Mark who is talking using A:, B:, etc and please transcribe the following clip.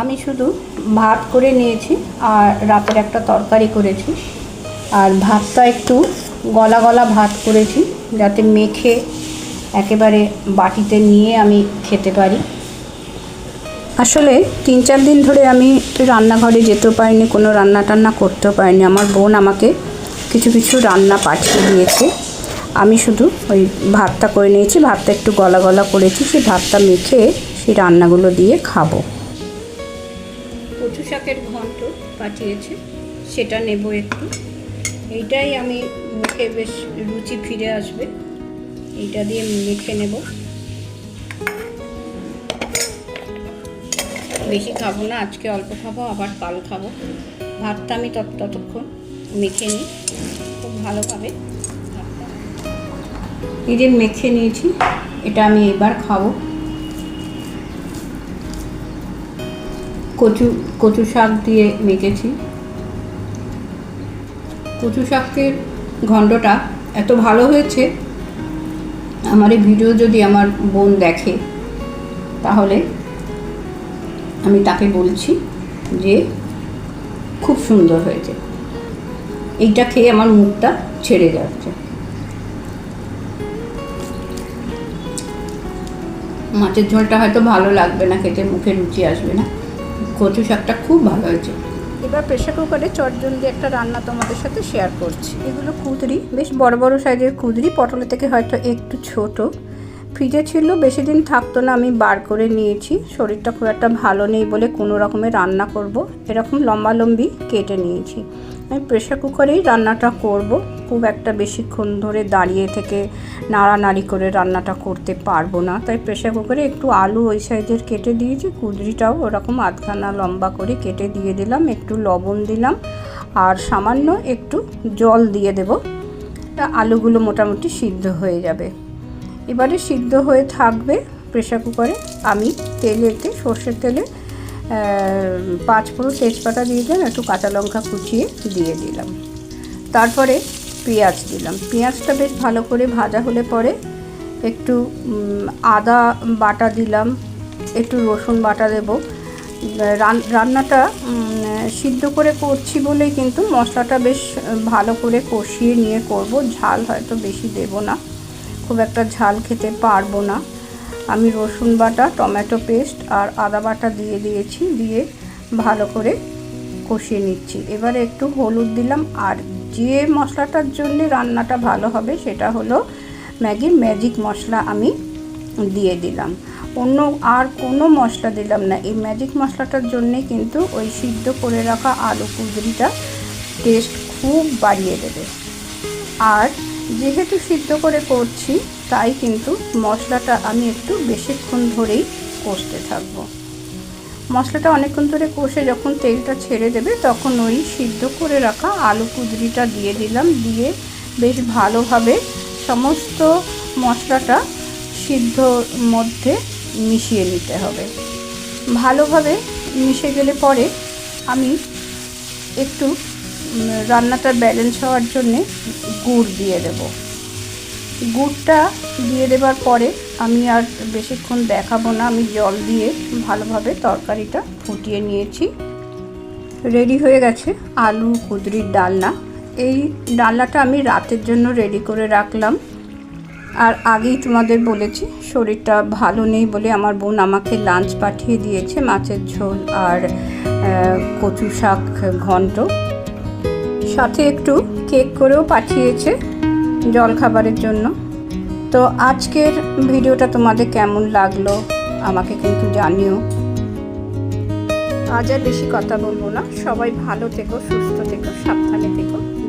A: আমি শুধু ভাত করে নিয়েছি আর রাতের একটা তরকারি করেছি। আর ভাতটা একটু গলা গলা ভাত করেছি যাতে মেখে একেবারে বাটিতে নিয়ে আমি খেতে পারি। আসলে তিন চার দিন ধরে আমি রান্নাঘরে যেতেও পারিনি, কোনো রান্না টান্না করতেও পারিনি। আমার বোন আমাকে কিছু কিছু রান্না পাঠিয়ে দিয়েছে। আমি শুধু ওই ভাতটা করে নিয়েছি, ভাতটা একটু গলা গলা করেছি সেই ভাতটা মেখে সেই রান্নাগুলো দিয়ে খাব। কচু শাকের ঘন্ট পাঠিয়েছে, সেটা নেব একটু। এইটাই আমি মুখে বেশ রুচি ফিরে আসবে, এইটা দিয়ে মেখে নেব। বেশি খাব না, আজকে অল্প খাব, আবার কাল খাব। ভাতটা আমি তত ততক্ষণ মেখে নিই, খুব ভালোভাবে এই যে মেখে নিয়েছি, এটা আমি এবার খাব। কচু কচু শাক দিয়ে মেখেছি। কচু শাকের ঘণ্টটা এত ভালো হয়েছে, আমার এই ভিডিও যদি আমার বোন দেখে, তাহলে আমি তাকে বলছি যে খুব সুন্দর হয়েছে। এইটা খেয়ে আমার মুখটা ছেড়ে যাচ্ছে। মাছের ঝোলটা হয়তো ভালো লাগবে না, খেতে মুখে রুচি আসবে না। কচু শাকটা খুব ভালো হয়েছে। এবার প্রেশার কুকারে চটজন দিয়ে একটা রান্না তোমাদের সাথে শেয়ার করছি। এগুলো কুদরি, বেশ বড় বড় সাইজের কুদরি, পটলের থেকে হয়তো একটু ছোট। ফ্রিজে ছিল, বেশি দিন থাকতো না, আমি বার করে নিয়েছি। শরীরটা খুব একটা ভালো নেই বলে কোনো রকমে রান্না করব। এরকম লম্বা লম্বি কেটে নিয়েছি। আমি প্রেশার কুকারেই রান্নাটা করব। খুব একটা বেশিক্ষণ ধরে দাঁড়িয়ে থেকে নাড়ানাড়ি করে রান্নাটা করতে পারব না। তাই প্রেশার কুকারে একটু আলু ওই সাইজের কেটে দিয়েছি কুদরিটাও ওরকম আধখানা লম্বা করে কেটে দিয়ে দিলাম, একটু লবণ দিলাম আর সামান্য একটু জল দিয়ে দেব। আলুগুলো মোটামুটি সিদ্ধ হয়ে যাবে। এবারে সিদ্ধ হয়ে থাকবে প্রেশার কুকারে। আমি তেলেতে সর্ষের তেলে পাঁচ ফোড়ন তেজপাতা দিয়ে দিলাম, একটু কাঁচা লঙ্কা কুচিয়ে দিয়ে দিলাম। তারপরে পেঁয়াজ দিলাম। পেঁয়াজটা বেশ ভালো করে ভাজা হলে পরে একটু আদা বাটা দিলাম, একটু রসুন বাটা দেব। রান- রান্নাটা সিদ্ধ করে করছি বলেই কিন্তু মশলাটা বেশ ভালো করে কষিয়ে নিয়ে করব। ঝাল হয়তো বেশি দেব না, খুব একটা ঝাল খেতে পারব না। আমি রসুন বাটা, টমেটো পেস্ট আর আদা বাটা দিয়ে দিয়েছি, দিয়ে ভালো করে কষিয়ে নিচ্ছি। এবারে একটু হলুদ দিলাম আর যে মশলাটার জন্য রান্নাটা ভালো হবে সেটা হলো ম্যাগির ম্যাজিক মশলা আমি দিয়ে দিলাম। অন্য আর কোনো মশলা দিলাম না। এই ম্যাজিক মশলাটার জন্যে কিন্তু ওই সিদ্ধ করে রাখা আলু কুদরিটা টেস্ট খুব বাড়িয়ে দেবে। আর যেহেতু সিদ্ধ করে করছি, তাই কিন্তু মশলাটা আমি একটু বেশিক্ষণ ধরেই কষতে থাকব। মশলাটা অনেকক্ষণ ধরে কষে যখন তেলটা ছেড়ে দেবে, তখন ওই সিদ্ধ করে রাখা আলু কুদরিটা দিয়ে দিলাম। দিয়ে বেশ ভালোভাবে সমস্ত মশলাটা সিদ্ধ মধ্যে মিশিয়ে নিতে হবে। ভালোভাবে মিশে গেলে পরে আমি একটু রান্নাটা ব্যালেন্স হওয়ার জন্যে গুড় দিয়ে দেব। গুড়টা দিয়ে দেবার পরে আমি আর বেশিক্ষণ দেখাবো না। আমি জল দিয়ে ভালোভাবে তরকারিটা ফুটিয়ে নিয়েছি। রেডি হয়ে গেছে আলু, কুদরির ডালনা। এই ডালনাটা আমি রাতের জন্য রেডি করে রাখলাম। আর আগেই তোমাদের বলেছি, শরীরটা ভালো নেই বলে আমার বোন আমাকে লাঞ্চ পাঠিয়ে দিয়েছে, মাছের ঝোল আর কচু শাক ঘন্ট। সাথে একটু কেক করেও পাঠিয়েছে জল খাবারের জন্য। তো আজকের ভিডিওটা তোমাদের কেমন লাগল? আমাকে কিন্তু জানিও। আজ আর বেশি কথা বলব না। সবাই ভালো থেকো, সুস্থ থেকো, সাবধানে থেকো।